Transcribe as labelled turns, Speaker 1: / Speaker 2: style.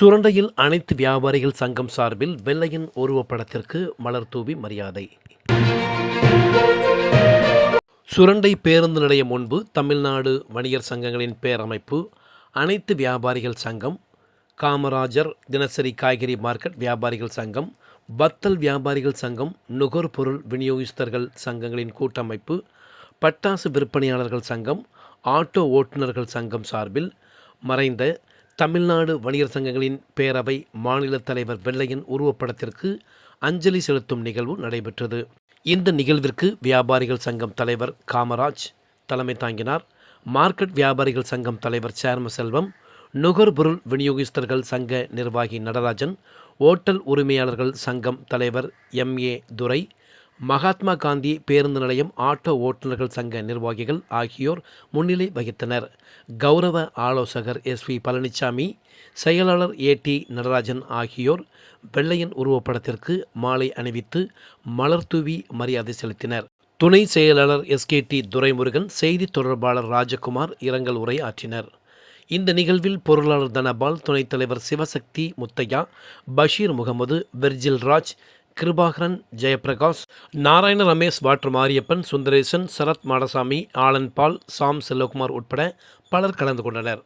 Speaker 1: சுரண்டையில் அனைத்து வியாபாரிகள் சங்கம் சார்பில் வெள்ளையன் உருவப்படத்திற்கு மலர் தூவி மரியாதை. சுரண்டை பேருந்து நிலையம் முன்பு தமிழ்நாடு வணிகர் சங்கங்களின் பேரமைப்பு அனைத்து வியாபாரிகள் சங்கம் காமராஜர் தினசரி காய்கறி மார்க்கெட் வியாபாரிகள் சங்கம் வத்தல் வியாபாரிகள் சங்கம் நுகர்பொருள் விநியோகிஸ்தர்கள் சங்கங்களின் கூட்டமைப்பு பட்டாசு விற்பனையாளர்கள் சங்கம் ஆட்டோ ஓட்டுநர்கள் சங்கம் சார்பில் மறைந்த தமிழ்நாடு வணிகர் சங்கங்களின் பேரவை மாநில தலைவர் வெள்ளையின் உருவப்படத்திற்கு அஞ்சலி செலுத்தும் நிகழ்வு நடைபெற்றது. இந்த நிகழ்விற்கு வியாபாரிகள் சங்கம் தலைவர் காமராஜ் தலைமை தாங்கினார். மார்க்கெட் வியாபாரிகள் சங்கம் தலைவர் சேர்ம செல்வம் நுகர்பொருள் விநியோகஸ்தர்கள் சங்க நிர்வாகி நடராஜன் ஓட்டல் உரிமையாளர்கள் சங்கம் தலைவர் எம் ஏ துரை மகாத்மா காந்தி பேருந்து நிலையம் ஆட்டோ ஓட்டுநர்கள் சங்க நிர்வாகிகள் ஆகியோர் முன்னிலை வகித்தனர். கௌரவ ஆலோசகர் எஸ் வி பழனிசாமி செயலாளர் ஏ டி நடராஜன் ஆகியோர் வெள்ளையன் உருவப்படத்திற்கு மாலை அணிவித்து மலர்தூவி மரியாதை செலுத்தினர். துணை செயலாளர் எஸ்கே டி துரைமுருகன் செய்தி தொடர்பாளர் ராஜகுமார் இரங்கல் உரை ஆற்றினர். இந்த நிகழ்வில் பொருளாளர் தனபால் துணைத் தலைவர் Sivasakthi Muthiah Basheer Mohammed Virgil Raj Kirubakaran Jayaprakash Narayana Ramesh Walter Mariappan Sundaresan Sarath Madasamy Alan Paul Sam Selvakumar உட்பட பலர் கலந்து கொண்டனர்.